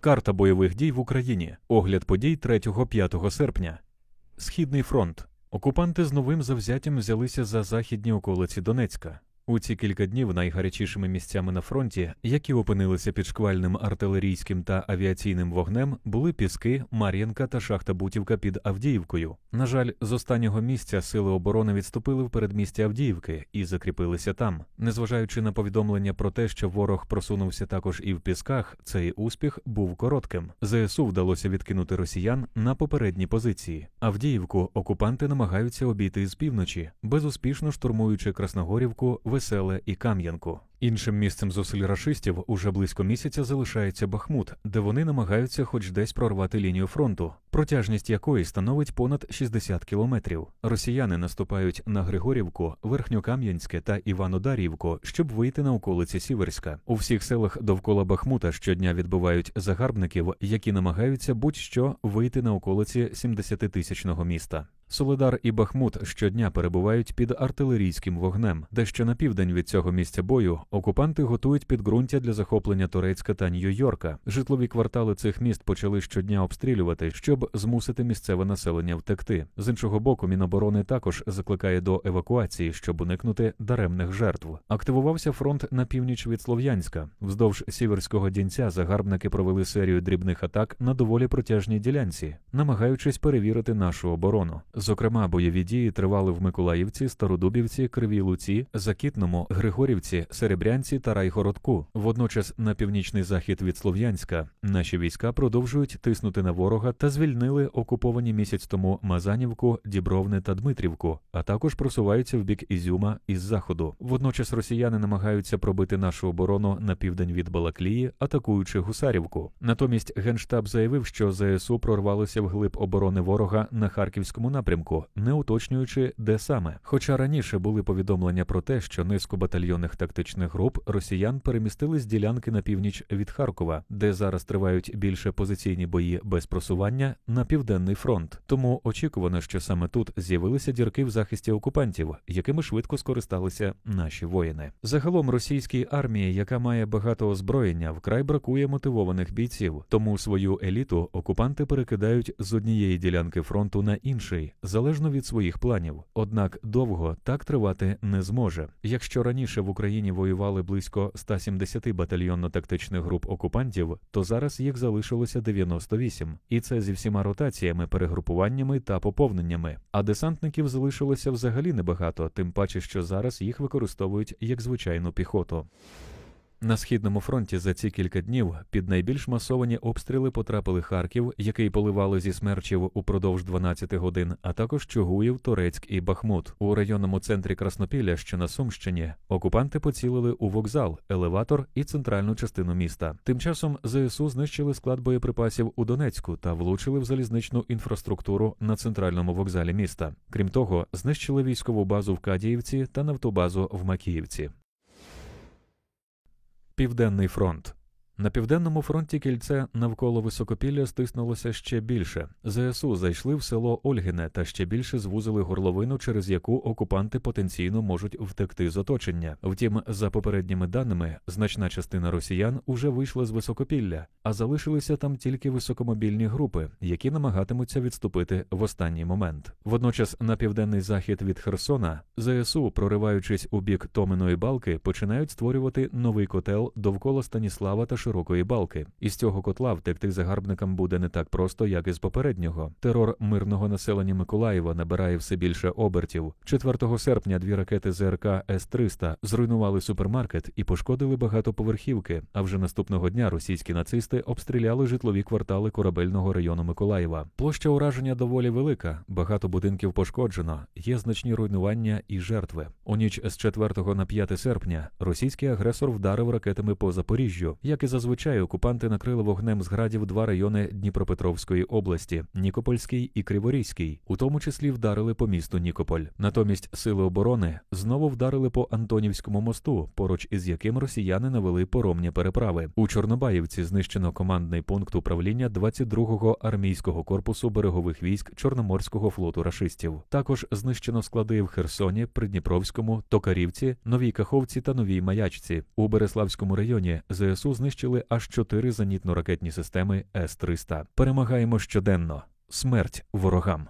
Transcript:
Карта бойових дій в Україні. Огляд подій 3-5 серпня. Східний фронт. Окупанти з новим завзяттям взялися за західні околиці Донецька. У ці кілька днів найгарячішими місцями на фронті, які опинилися під шквальним артилерійським та авіаційним вогнем, були Піски, Мар'їнка та шахта Бутівка під Авдіївкою. На жаль, з останнього місця сили оборони відступили в передмістя Авдіївки і закріпилися там. Незважаючи на повідомлення про те, що ворог просунувся також і в Пісках, цей успіх був коротким. ЗСУ вдалося відкинути росіян на попередні позиції. Авдіївку окупанти намагаються обійти з півночі, безуспішно штурмуючи Красногорівку, Веселе і Кам'янку. Іншим місцем зусиль рашистів уже близько місяця залишається Бахмут, де вони намагаються хоч десь прорвати лінію фронту, протяжність якої становить понад 60 кілометрів. Росіяни наступають на Григорівку, Верхньокам'янське та Іванодарівку, щоб вийти на околиці Сіверська. У всіх селах довкола Бахмута щодня відбивають загарбників, які намагаються будь-що вийти на околиці 70-тисячного міста. Солидар і Бахмут щодня перебувають під артилерійським вогнем, дещо на південь від цього місця бою окупанти готують підґрунтя для захоплення Турецька та Нью-Йорка. Житлові квартали цих міст почали щодня обстрілювати, щоб змусити місцеве населення втекти. З іншого боку, Міноборони також закликає до евакуації, щоб уникнути даремних жертв. Активувався фронт на північ від Слов'янська. Вздовж сіверського дінця загарбники провели серію дрібних атак на доволі протяжній ділянці, намагаючись перевірити нашу оборону. Зокрема, бойові дії тривали в Миколаївці, Стародубівці, Кривій Луці, Закітному, Григорівці, Серебрянці та Райгородку. Водночас, на північний захід від Слов'янська, наші війська продовжують тиснути на ворога та звільнили окуповані місяць тому Мазанівку, Дібровне та Дмитрівку, а також просуваються в бік Ізюма із заходу. Водночас росіяни намагаються пробити нашу оборону на південь від Балаклії, атакуючи Гусарівку. Натомість генштаб заявив, що ЗСУ прорвалося вглиб оборони ворога на харківському напрямку напрямку, не уточнюючи, де саме. Хоча раніше були повідомлення про те, що низку батальйонних тактичних груп росіян перемістили з ділянки на північ від Харкова, де зараз тривають більше позиційні бої без просування на південний фронт. Тому очікувано, що саме тут з'явилися дірки в захисті окупантів, якими швидко скористалися наші воїни. Загалом російській армії, яка має багато озброєння, вкрай бракує мотивованих бійців, тому свою еліту окупанти перекидають з однієї ділянки фронту на інший, залежно від своїх планів. Однак довго так тривати не зможе. Якщо раніше в Україні воювали близько 170 батальйонно-тактичних груп окупантів, то зараз їх залишилося 98. і це зі всіма ротаціями, перегрупуваннями та поповненнями. А десантників залишилося взагалі небагато, тим паче, що зараз їх використовують як звичайну піхоту. На східному фронті за ці кілька днів під найбільш масовані обстріли потрапили Харків, який поливали зі смерчів упродовж 12 годин, а також Чугуїв, Торецьк і Бахмут. У районному центрі Краснопілля, що на Сумщині, окупанти поцілили у вокзал, елеватор і центральну частину міста. Тим часом ЗСУ знищили склад боєприпасів у Донецьку та влучили в залізничну інфраструктуру на центральному вокзалі міста. Крім того, знищили військову базу в Кадіївці та нафтобазу в Макіївці. Південний фронт на південному фронті кільце навколо високопілля стиснулося ще більше. ЗСУ зайшли в село Ольгине та ще більше звузили горловину, через яку окупанти потенційно можуть втекти з оточення. Втім, за попередніми даними, значна частина росіян уже вийшла з високопілля, а залишилися там тільки високомобільні групи, які намагатимуться відступити в останній момент. Водночас, на південний захід від Херсона, ЗСУ, прориваючись у бік Томиної балки, починають створювати новий котел довкола Станіслава та широкої балки. Із цього котла втекти загарбникам буде не так просто, як із попереднього. Терор мирного населення Миколаєва набирає все більше обертів. 4 серпня дві ракети ЗРК С-300 зруйнували супермаркет і пошкодили багатоповерхівки. А вже наступного дня російські нацисти обстріляли житлові квартали корабельного району Миколаєва. Площа ураження доволі велика, багато будинків пошкоджено, є значні руйнування і жертви. У ніч з 4 на 5 серпня російський агресор вдарив ракетами по Запоріжжю, як і зазвичай окупанти накрили вогнем з градів два райони Дніпропетровської області Нікопольський і Криворізький, у тому числі вдарили по місту Нікополь. Натомість сили оборони знову вдарили по Антонівському мосту, поруч із яким росіяни навели поромні переправи. У Чорнобаївці знищено командний пункт управління 22-го армійського корпусу берегових військ Чорноморського флоту рашистів. Також знищено склади в Херсоні, Придніпровському, Токарівці, Новій Каховці та Новій Маячці. У Береславському районі ЗСУ знищили знищили аж чотири зенітно-ракетні системи С-300. Перемагаємо щоденно. Смерть ворогам.